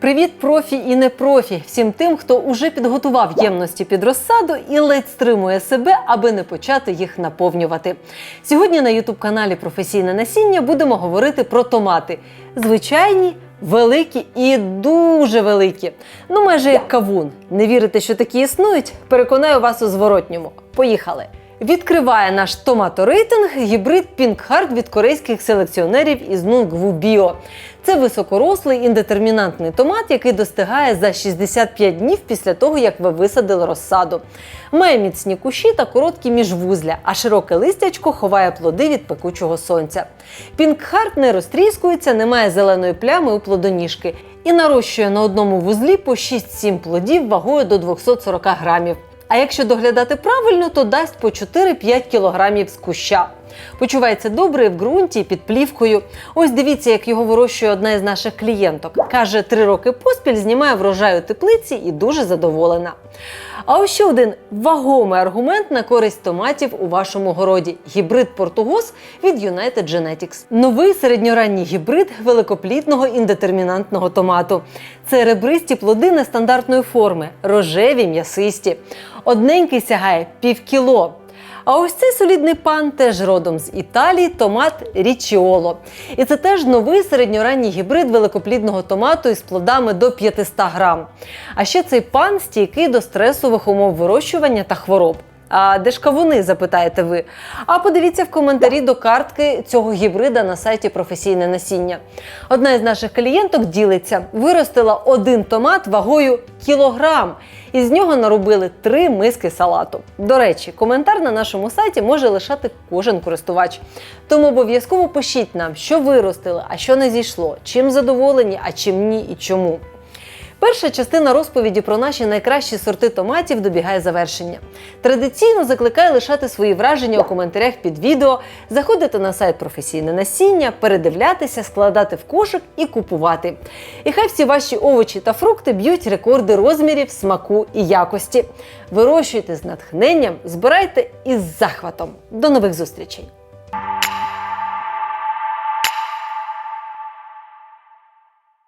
Привіт, профі і не профі, всім тим, хто уже підготував ємності під розсаду і ледь стримує себе, аби не почати їх наповнювати. Сьогодні на ютуб каналі Професійне насіння будемо говорити про томати. Звичайні, великі і дуже великі. Ну, майже як кавун. Не вірите, що такі існують? Переконаю вас у зворотньому. Поїхали! Відкриває наш томаторейтинг гібрид Пінгхард від корейських селекціонерів із Нунгву Біо. Це високорослий індетермінантний томат, який достигає за 65 днів після того, як ви висадили розсаду. Має міцні кущі та короткі міжвузля, а широке листячко ховає плоди від пекучого сонця. Пінгхард не розтріскується, не має зеленої плями у плодоніжки і нарощує на одному вузлі по 6-7 плодів вагою до 240 грамів. А якщо доглядати правильно, то дасть по 4-5 кілограмів з куща. Почувається добре в ґрунті під плівкою. Ось дивіться, як його вирощує одна із наших клієнток. Каже, три роки поспіль знімає врожай у теплиці і дуже задоволена. А ось ще один вагомий аргумент на користь томатів у вашому городі гібрид Португос від United Genetics. Новий середньоранній гібрид великоплідного індетермінантного томату. Це ребристі плоди нестандартної форми, рожеві, м'ясисті. Одненький сягає півкіло. А ось цей солідний пан теж родом з Італії, томат Річіоло. І це теж новий середньоранній гібрид великоплідного томату із плодами до 500 грам. А ще цей пан стійкий до стресових умов вирощування та хвороб. А де ж кавуни, запитаєте ви? А подивіться в коментарі до картки цього гібрида на сайті Професійне насіння. Одна із наших клієнток ділиться, виростила один томат вагою кілограм, і з нього наробили три миски салату. До речі, коментар на нашому сайті може лишати кожен користувач. Тому обов'язково пишіть нам, що виростили, а що не зійшло, чим задоволені, а чим ні і чому. Перша частина розповіді про наші найкращі сорти томатів добігає завершення. Традиційно закликаю лишати свої враження у коментарях під відео, заходити на сайт професійне насіння, передивлятися, складати в кошик і купувати. І хай всі ваші овочі та фрукти б'ють рекорди розмірів, смаку і якості. Вирощуйте з натхненням, збирайте із захватом. До нових зустрічей!